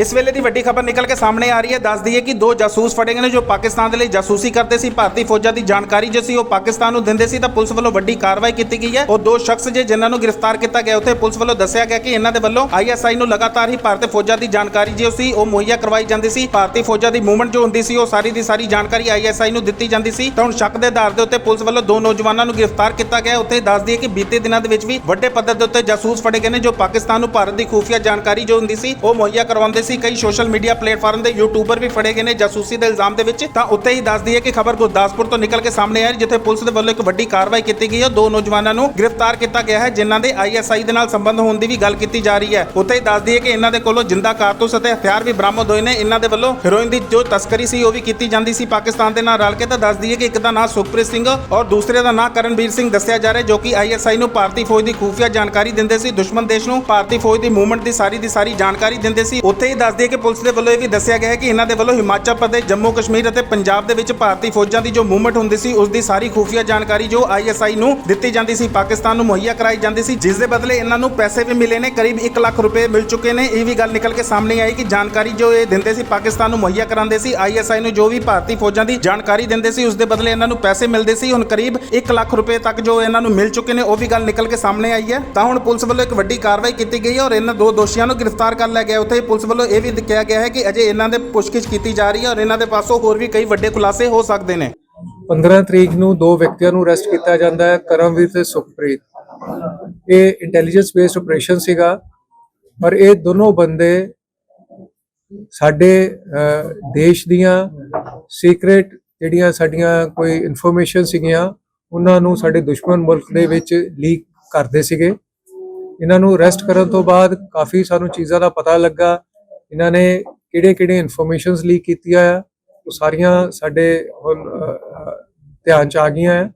ਇਸ ਵੇਲੇ ਦੀ ਵੱਡੀ ਖਬਰ ਨਿਕਲ ਕੇ ਸਾਹਮਣੇ ਆ ਰਹੀ ਹੈ। ਦੱਸ ਦਈਏ ਕਿ ਦੋ ਜਾਸੂਸ ਫੜੇ ਗਏ ਨੇ ਜੋ ਪਾਕਿਸਤਾਨ ਦੇ ਲਈ ਜਾਸੂਸੀ ਕਰਦੇ ਸੀ। ਭਾਰਤੀ ਫੌਜਾਂ ਦੀ ਜਾਣਕਾਰੀ ਜੋ ਸੀ ਉਹ ਪਾਕਿਸਤਾਨ ਨੂੰ ਦਿੰਦੇ ਸੀ ਤਾਂ ਪੁਲਿਸ ਵੱਲੋਂ ਵੱਡੀ ਕਾਰਵਾਈ ਕੀਤੀ ਗਈ ਹੈ। ਉਹ ਦੋ ਸ਼ਖਸ ਜੇ ਜਿਨ੍ਹਾਂ ਨੂੰ ਗ੍ਰਿਫਤਾਰ ਕੀਤਾ ਗਿਆ, ਉੱਥੇ ਪੁਲਿਸ ਵੱਲੋਂ ਦੱਸਿਆ ਗਿਆ ਕਿ ਇਹਨਾਂ ਦੇ ਵੱਲੋਂ ਆਈਐਸਆਈ ਨੂੰ ਲਗਾਤਾਰ ਹੀ ਭਾਰਤੀ ਫੌਜਾਂ ਦੀ ਜਾਣਕਾਰੀ ਜੋ ਸੀ, ਉਹ ਮੁਹੱਈਆ ਕਰਵਾਈ ਜਾਂਦੀ ਸੀ। ਭਾਰਤੀ ਫੌਜਾਂ ਦੀ ਮੂਵਮੈਂਟ ਜੋ ਹੁੰਦੀ ਸੀ, ਉਹ ਸਾਰੀ ਦੀ ਸਾਰੀ ਜਾਣਕਾਰੀ ਆਈਐਸਆਈ ਨੂੰ ਦਿੱਤੀ ਜਾਂਦੀ ਸੀ। ਤਾਂ ਹੁਣ ਸ਼ੱਕ ਦੇ ਆਧਾਰ ਦੇ ਉੱਤੇ ਪੁਲਿਸ ਵੱਲੋਂ ਦੋ ਨੌਜਵਾਨਾਂ ਨੂੰ ਗ੍ਰਿਫਤਾਰ ਕੀਤਾ ਗਿਆ। ਉੱਥੇ ਦੱਸ ਦਈਏ ਕਿ ਬੀਤੇ ਦਿਨਾਂ ਦੇ ਵਿੱਚ ਵੀ ਵੱਡੇ ਪੱਧਰ ਦੇ ਉੱਤੇ ਜਾਸੂਸ ਫੜੇ ਗਏ ਨੇ ਜੋ ਪਾਕਿਸਤਾਨ ਨੂੰ ਭਾਰਤ ਦੀ ਖੂਫੀਆ ਜਾਣਕਾਰੀ ਜੋ ਹੁੰਦੀ ਸੀ, ਉਹ ਮੁਹੱਈਆ ਕਰਵਾਉਂਦੇ ਸੀ ਕਈ ਸੋਸ਼ਲ ਮੀਡੀਆ ਪਲੇਟਫਾਰਮ ਦੇ ਯੂਟਿਊਬਰ ਵੀ ਫੜੇ ਗਏ ਨੇ ਜਾਸੂਸੀ ਦੇ ਇਲਜ਼ਾਮ ਦੇ ਵਿੱਚ। ਤਾਂ ਉੱਤੇ ਹੀ ਦੱਸਦੀ ਦਈਏ ਕਿ ਖਬਰ ਗੁਰਦਾਸਪੁਰ ਤੋਂ ਨਿਕਲ ਕੇ ਸਾਹਮਣੇ ਆਈ, ਜਿੱਥੇ ਪੁਲਿਸ ਦੇ ਵੱਲੋਂ ਇੱਕ ਵੱਡੀ ਕਾਰਵਾਈ ਕੀਤੀ ਗਈ ਹੈ। ਦੋ ਨੌਜਵਾਨਾਂ ਨੂੰ ਗ੍ਰਿਫਤਾਰ ਕੀਤਾ ਗਿਆ ਹੈ, ਜਿਨ੍ਹਾਂ ਦੇ ਆਈਐਸਆਈ ਦੇ ਨਾਲ ਸੰਬੰਧ ਹੋਣ ਦੀ ਵੀ ਗੱਲ ਕੀਤੀ ਜਾ ਰਹੀ ਹੈ। ਉੱਥੇ ਹੀ ਦੱਸ ਦਈਏ ਕਿ ਇਹਨਾਂ ਦੇ ਕੋਲੋਂ ਜਿੰਦਾ ਕਾਰਤੂਸ ਅਤੇ ਹਥਿਆਰ ਵੀ ਬਰਾਮਦ ਹੋਏ ਨੇ। ਇਹਨਾਂ ਦੇ ਵੱਲੋਂ ਹੀਰੋਇਨ ਦੀ ਜੋ ਤਸਕਰੀ ਸੀ, ਉਹ ਵੀ ਕੀਤੀ ਜਾਂਦੀ ਸੀ। ਪਾਕਿਸਤਾਨ ਦੇ ਨਾਲ ਰਲ ਕੇ ਤਾਂ ਦੱਸਦੀ ਦਈਏ ਕਿ ਇੱਕ ਦਾ ਨਾਮ ਸੁਖਪ੍ਰੀਤ ਸਿੰਘ ਔਰ ਦੂਸਰੇ ਦਾ ਨਾਮ ਕਰਨਵੀਰ ਸਿੰਘ ਦੱਸਿਆ ਜਾ ਰਿਹਾ ਜੋ ਕਿ ਆਈਐਸਆਈ ਨੂੰ ਭਾਰਤੀ ਫੌਜ ਦੀ ਖੂਫੀਆ ਜਾਣਕਾਰੀ ਦਿੰਦੇ ਸੀ। ਦੁਸ਼ਮਣ ਦੇਸ਼ ਨੂੰ ਭਾਰਤੀ ਫੌਜ ਦੀ ਮੂਵਮੈਂਟ ਦੀ ਸਾਰੀ ਦੀ ਸਾਰੀ ਜਾਣਕਾਰੀ ਦਿੰਦੇ ਸੀ। ਉੱਥੇ ਹੀ ਦੱਸ ਦਈਏ ਕਿ ਪੁਲਿਸ ਦੇ ਵੱਲੋਂ ਇਹ ਵੀ ਦੱਸਿਆ ਗਿਆ ਹੈ ਕਿ ਇਹਨਾਂ ਦੇ ਵੱਲੋਂ ਹਿਮਾਚਲ ਪ੍ਰਦੇਸ਼, ਜੰਮੂ ਕਸ਼ਮੀਰ ਅਤੇ ਪੰਜਾਬ ਦੇ ਵਿੱਚ ਭਾਰਤੀ ਫੌਜਾਂ ਦੀ ਜੋ ਮੂਵਮੈਂਟ ਹੁੰਦੀ ਸੀ, ਉਸ ਦੀ ਸਾਰੀ ਖੂਫੀਆ ਜਾਣਕਾਰੀ ਜੋ ਆਈਐਸਆਈ ਨੂੰ ਦਿੱਤੀ ਜਾਂਦੀ ਸੀ, ਪਾਕਿਸਤਾਨ ਨੂੰ ਮੁਹੱਈਆ ਕਰਾਈ ਜਾਂਦੀ ਸੀ, ਜਿਸ ਦੇ ਬਦਲੇ ਇਹਨਾਂ ਨੂੰ ਪੈਸੇ ਵੀ ਮਿਲੇ ਨੇ, ਕਰੀਬ 1 ਲੱਖ ਰੁਪਏ ਮਿਲ ਚੁੱਕੇ ਨੇ। ਇਹ ਵੀ ਗੱਲ ਨਿਕਲ ਕੇ ਸਾਹਮਣੇ ਆਈ ਕਿ ਜਾਣਕਾਰੀ ਜੋ ਇਹ ਦਿੰਦੇ ਸੀ, ਪਾਕਿਸਤਾਨ ਨੂੰ ਮੁਹੱਈਆ ਕਰਾਉਂਦੇ ਸੀ ਆਈਐਸਆਈ ਨੂੰ ਜੋ ਵੀ ਭਾਰਤੀ ਫੌਜਾਂ ਦੀ ਜਾਣਕਾਰੀ ਦਿੰਦੇ ਸੀ, ਉਸ ਦੇ ਬਦਲੇ ਇਹਨਾਂ ਨੂੰ ਪੈਸੇ ਮਿਲਦੇ ਸੀ। ਹੁਣ ਕਰੀਬ 1 ਲੱਖ ਰੁਪਏ ਤੱਕ ਜੋ ਇਹਨਾਂ ਨੂੰ ਮਿਲ ਚੁੱਕੇ ਨੇ, ਉਹ ਵੀ ਗੱਲ ਨਿਕਲ ਕੇ ਸਾਹਮਣੇ ਆਈ ਹੈ। ਤਾਂ ਹੁਣ ਪੁਲਿਸ ਵੱਲੋਂ ਇੱਕ ਵੱਡੀ ਕਾਰਵਾਈ ਕੀਤੀ ਗਈ ਹੈ ਔਰ ਇਹਨਾਂ ਦੋ ਦੋਸ਼ੀਆਂ ਨੂੰ ਗ੍ਰਿਫਤਾਰ ਕਰ ਲਿਆ ਗਿਆ ਉੱਥੇ ਪੁਲਿਸ ਵੱਲੋਂ ਇਹ ਵੀ ਕਿਹਾ ਗਿਆ ਹੈ ਕਿ ਅਜੇ ਇਹਨਾਂ ਦੇ ਪੁੱਛਗਿੱਛ ਕੀਤੀ ਜਾ ਰਹੀ ਹੈ ਔਰ ਇਹਨਾਂ ਦੇ ਪਾਸੋਂ ਹੋਰ ਵੀ ਕਈ ਵੱਡੇ ਖੁਲਾਸੇ ਹੋ ਸਕਦੇ ਨੇ। 15 ਤਰੀਕ ਨੂੰ ਦੋ ਵਿਅਕਤੀਆਂ ਨੂੰ ਅਰੈਸਟ ਕੀਤਾ ਜਾਂਦਾ ਹੈ, ਕਰਮਵੀਰ ਤੇ ਸੁਖਪ੍ਰੀਤ। ਇਹ ਇੰਟੈਲੀਜੈਂਸ ਬੇਸਡ ਆਪਰੇਸ਼ਨ ਸੀਗਾ, ਪਰ ਇਹ ਦੋਨੋਂ ਬੰਦੇ ਸਾਡੇ ਦੇਸ਼ ਦੀਆਂ ਸੀਕ੍ਰੇਟ ਜਿਹੜੀਆਂ ਸਾਡੀਆਂ ਕੋਈ ਇਨਫੋਰਮੇਸ਼ਨ ਸੀਗੀਆਂ, ਉਹਨਾਂ ਨੂੰ ਸਾਡੇ ਦੁਸ਼ਮਣ ਮੁਲਕ ਦੇ ਵਿੱਚ ਲੀਕ ਕਰਦੇ ਸੀਗੇ। ਇਹਨਾਂ ਨੂੰ ਅਰੈਸਟ ਕਰਨ ਤੋਂ ਬਾਅਦ ਕਾਫੀ ਸਾਨੂੰ ਚੀਜ਼ਾਂ ਦਾ ਪਤਾ ਲੱਗਾ ਇਹਨਾਂ ਨੇ ਕਿਹੜੇ-ਕਿਹੜੇ ਇਨਫੋਰਮੇਸ਼ਨਸ ਲੀਕ ਕੀਤੀਆਂ ਆ, ਉਹ ਸਾਰੀਆਂ ਸਾਡੇ ਹੁਣ ਧਿਆਨ ਚ ਆ ਗਈਆਂ ਆ।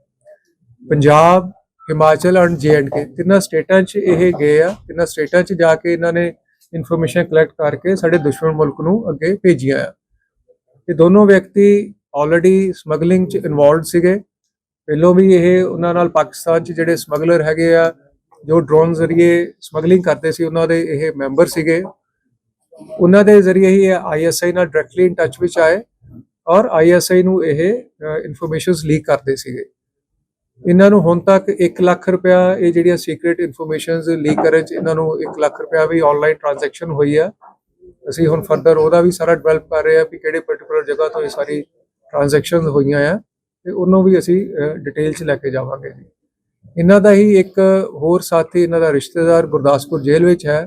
ਪੰਜਾਬ, ਹਿਮਾਚਲ ਐਂਡ ਕੇ ਤਿੰਨਾਂ ਸਟੇਟਾਂ 'ਚ ਇਹ ਗਏ ਆ, ਤਿੰਨਾਂ ਸਟੇਟਾਂ 'ਚ ਜਾ ਕੇ ਇਹਨਾਂ ਨੇ ਇਨਫੋਰਮੇਸ਼ਨ ਕਲੈਕਟ ਕਰਕੇ ਸਾਡੇ ਦੁਸ਼ਮਣ ਮੁਲਕ ਨੂੰ ਅੱਗੇ ਭੇਜੀਆਂ ਆ। ਇਹ ਦੋਨੋਂ ਵਿਅਕਤੀ ਆਲਰੇਡੀ ਸਮਗਲਿੰਗ 'ਚ ਇਨਵੋਲਵਡ ਸੀਗੇ। ਪਹਿਲੋਂ ਵੀ ਇਹ ਉਹਨਾਂ ਨਾਲ ਪਾਕਿਸਤਾਨ 'ਚ ਜਿਹੜੇ ਸਮਗਲਰ ਹੈਗੇ ਆ, ਜੋ ਡਰੋਨ ਜ਼ਰੀਏ ਸਮਗਲਿੰਗ ਕਰਦੇ ਸੀ, ਉਹਨਾਂ ਦੇ ਇਹ ਮੈਂਬਰ ਸੀਗੇ। ਉਹਨਾਂ ਦੇ ਜ਼ਰੀਏ ਹੀ ਆਈਐਸਆਈ ਨਾਲ ਡਾਇਰੈਕਟਲੀ ਇਨ ਟੱਚ ਵਿੱਚ ਆਏ ਔਰ ਆਈਐਸਆਈ ਨੂੰ ਇਹ ਇਨਫੋਰਮੇਸ਼ਨਸ ਲੀਕ ਕਰਦੇ ਸੀਗੇ। ਇਹਨਾਂ ਨੂੰ ਹੁਣ ਤੱਕ 1 ਲੱਖ ਰੁਪਇਆ ਇਹ ਜਿਹੜੀਆਂ ਸੀਕ੍ਰੀਟ ਇਨਫੋਰਮੇਸ਼ਨਸ ਲੀਕ ਕਰਨ ਚ ਇਹਨਾਂ ਨੂੰ 1 ਲੱਖ ਰੁਪਇਆ ਵੀ ਆਨਲਾਈਨ ਟ੍ਰਾਂਜੈਕਸ਼ਨ ਹੋਈ ਆ। ਅਸੀਂ ਹੁਣ ਫਰਦਰ ਉਹਦਾ ਵੀ ਸਾਰਾ ਡਿਵੈਲਪ ਕਰ ਰਹੇ ਆ ਕਿ ਕਿਹੜੇ ਪਾਰਟਿਕੂਲਰ ਜਗ੍ਹਾ ਤੋਂ ਇਹ ਸਾਰੀ ਟ੍ਰਾਂਜੈਕਸ਼ਨਸ ਹੋਈਆਂ ਆ ਤੇ ਉਹਨੂੰ ਵੀ ਅਸੀਂ ਡਿਟੇਲ ਚ ਲੈ ਕੇ ਜਾਵਾਂਗੇ ਜੀ। ਇਹਨਾਂ ਦਾ ਹੀ ਇੱਕ ਹੋਰ ਸਾਥੀ, ਇਹਨਾਂ ਦਾ ਰਿਸ਼ਤੇਦਾਰ ਗੁਰਦਾਸਪੁਰ ਜੇਲ੍ਹ ਵਿੱਚ ਹੈ।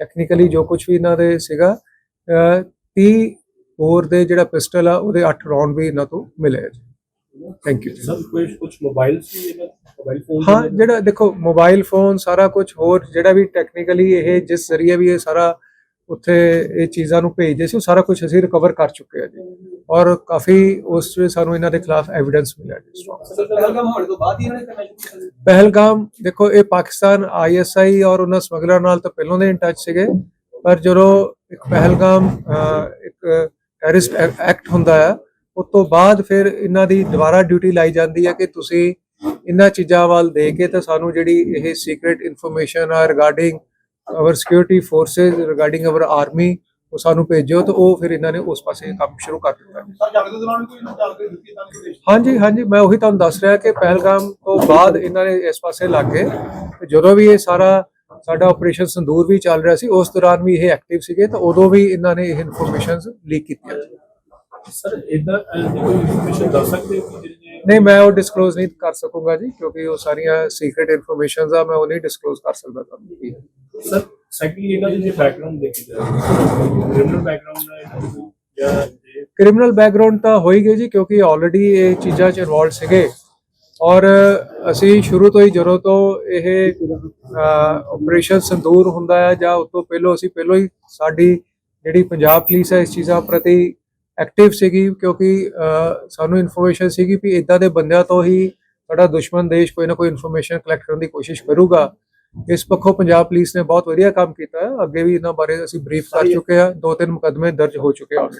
ਟੈਕਨੀਕਲੀ ਜੋ ਕੁਝ ਵੀ ਇਹਨਾਂ ਦੇ ਸੀਗਾ ਅਹ 30 ਹੋਰ ਦੇ ਜਿਹੜਾ ਪਿਸਟਲ ਆ ਉਹਦੇ 8 ਰਾਉਂਡ ਵੀ ਇਹਨਾਂ ਤੋਂ ਮਿਲੇ ਥੈਂਕ ਯੂ ਸਰ ਕੁਝ ਕੁਝ ਮੋਬਾਈਲ ਸੀ ਇਹਨਾਂ ਮੋਬਾਈਲ ਫੋਨ ਹਾਂ ਜਿਹੜਾ ਦੇਖੋ ਮੋਬਾਈਲ ਫੋਨ ਸਾਰਾ ਕੁਝ ਹੋਰ ਜਿਹੜਾ ਵੀ ਟੈਕਨੀਕਲੀ ਇਹ ਜਿਸ ਜ਼ਰੀਏ ਵੀ ਇਹ ਸਾਰਾ ਉੱਥੇ ਇਹ ਚੀਜ਼ਾਂ ਨੂੰ ਭੇਜਦੇ ਸੀ ਉਹ ਸਾਰਾ ਕੁਝ ਅਸੀਂ ਰਿਕਵਰ ਕਰ ਚੁੱਕੇ ਆ ਜੀ ਔਰ ਕਾਫੀ ਉਸ ਵਿੱਚ ਸਾਨੂੰ ਇਹਨਾਂ ਦੇ ਖਿਲਾਫ ਐਵੀਡੈਂਸ ਮਿਲਿਆ ਜੀ। ਸਰ ਪਹਿਲਗਾਮ ਹੀ ਦੇਖੋ ਇਹ ਪਾਕਿਸਤਾਨ ਆਈਐਸਆਈ ਔਰ ਉਹਨਾਂ ਸਮਗਲਰ ਨਾਲ ਤਾਂ ਪਹਿਲਾਂ ਦੇ ਇਨ ਟੱਚ ਸੀਗੇ ਪਰ ਜਦੋਂ ਇੱਕ ਪਹਿਲਗਾਮ ਇੱਕ ਟੈਰਰਿਸਟ ਐਕਟ ਹੁੰਦਾ ਆ ਉਸ ਤੋਂ ਬਾਅਦ ਫਿਰ ਇਹਨਾਂ ਦੀ ਦੁਬਾਰਾ ਡਿਊਟੀ ਲਾਈ ਜਾਂਦੀ ਹੈ ਕਿ ਤੁਸੀਂ ਇਹਨਾਂ ਚੀਜ਼ਾਂ ਵੱਲ ਦੇ ਕੇ ਤਾਂ ਸਾਨੂੰ ਜਿਹੜੀ ਇਹ ਸੀਕ੍ਰੀਟ ਇਨਫੋਰਮੇਸ਼ਨ ਆ regarding our security forces regarding our army ਉਹ ਸਾਨੂੰ ਭੇਜੋ ਤਾਂ ਉਹ ਫਿਰ ਇਹਨਾਂ ਨੇ ਉਸ ਪਾਸੇ ਕੰਮ ਸ਼ੁਰੂ ਕਰ ਦਿੱਤਾ। ਸਰ ਜੰਗ ਦੇ ਦੌਰਾਨ ਕੋਈ ਇਹਨਾਂ ਜਾਣਕਾਰੀ ਦਿੱਤੀ ਤਾਂ ਨਹੀਂ ਦੇਸ਼ ਹਾਂਜੀ ਹਾਂਜੀ ਮੈਂ ਉਹੀ ਤੁਹਾਨੂੰ ਦੱਸ ਰਿਹਾ ਕਿ ਪਹਿਲਗਾਮ ਤੋਂ ਬਾਅਦ ਇਹਨਾਂ ਨੇ ਇਸ ਪਾਸੇ ਲੱਗ। ਗਏ ਤੇ ਜਦੋਂ ਵੀ ਇਹ ਸਾਰਾ ਸਾਡਾ ਆਪਰੇਸ਼ਨ ਸੰਦੂਰ ਵੀ ਚੱਲ ਰਿਹਾ ਸੀ ਉਸ ਦੌਰਾਨ ਵੀ ਇਹ ਐਕਟਿਵ ਸੀਗੇ ਤਾਂ ਉਦੋਂ ਵੀ ਇਹਨਾਂ ਨੇ ਇਹ ਇਨਫੋਰਮੇਸ਼ਨਸ ਲੀਕ ਕੀਤੀਆਂ। ਸਰ ਇਦਾਂ ਕੋਈ ਇਨਫੋਰਮੇਸ਼ਨ ਦੱਸ ਸਕਦੇ ਹੋ ਕਿ ਨਹੀਂ ਮੈਂ ਉਹ ਡਿਸਕਲੋਜ਼ ਨਹੀਂ ਕਰ ਸਕੂੰਗਾ ਜੀ ਕਿਉਂਕਿ ਉਹ ਸਾਰੀਆਂ ਸੀਕ੍ਰੀਟ ਇਨਫੋਰਮੇਸ਼ਨਸ ਆ ਮੈਂ ਉਹ ਨਹੀਂ ਡਿਸਕਲੋਜ਼ ਕਰ ਸਕਦਾ ਤੁਹਾਨੂੰ। ਸਰ ਸੈਕੰਡਲੀ ਇਹਨਾਂ ਦੀ ਜੇ ਬੈਕਗ੍ਰਾਉਂਡ ਦੇਖੀ ਜਾਏ ਕ੍ਰਿਮੀਨਲ ਬੈਕਗ੍ਰਾਉਂਡ ਹੈ ਇਹਨਾਂ ਦੀ ਜਾਂ ਕ੍ਰਿਮੀਨਲ ਬੈਕਗ੍ਰਾਉਂਡ ਤਾਂ ਗਈ ਜੀ ਕਿਉਂਕਿ ਆਲਰੇਡੀ ਇਹ ਚੀਜ਼ਾਂ 'ਚ ਇਨਵੋਲਡ ਸੀਗੇ। ਔਰ ਅਸੀਂ ਸ਼ੁਰੂ ਤੋਂ ਹੀ ਜਦੋਂ ਤੋਂ ਇਹ ਆਪਰੇਸ਼ਨ ਸੰਦੂਰ ਹੁੰਦਾ ਹੈ ਜਾਂ ਉਸ ਤੋਂ ਪਹਿਲਾਂ ਅਸੀਂ ਪਹਿਲਾਂ ਹੀ ਸਾਡੀ ਜਿਹੜੀ ਪੰਜਾਬ ਪੁਲਿਸ ਹੈ ਇਸ ਚੀਜ਼ਾਂ ਪ੍ਰਤੀ ਐਕਟਿਵ ਸੀਗੀ ਕਿਉਂਕਿ ਸਾਨੂੰ ਇਨਫੋਰਮੇਸ਼ਨ ਸੀਗੀ ਵੀ ਇਦਾਂ ਦੇ ਬੰਦਿਆਂ ਤੋਂ ਹੀ ਸਾਡਾ ਦੁਸ਼ਮਣ ਦੇਸ਼ ਕੋਈ ਨਾ ਕੋਈ ਇਨਫੋਰਮੇਸ਼ਨ ਕਲੈਕਟ ਕਰਨ ਦੀ ਕੋਸ਼ਿਸ਼ ਕਰੂਗਾ। ਇਸ ਪੱਖੋਂ ਪੰਜਾਬ ਪੁਲਿਸ ਨੇ ਬਹੁਤ ਵਧੀਆ ਕੰਮ ਕੀਤਾ। ਹੈ ਅੱਗੇ ਵੀ ਇਹਨਾਂ ਬਾਰੇ ਅਸੀਂ ਬਰੀਫ ਕਰ ਚੁੱਕੇ ਹਾਂ। ਦੋ ਤਿੰਨ ਮੁਕੱਦਮੇ ਦਰਜ ਹੋ ਚੁੱਕੇ ਹਨ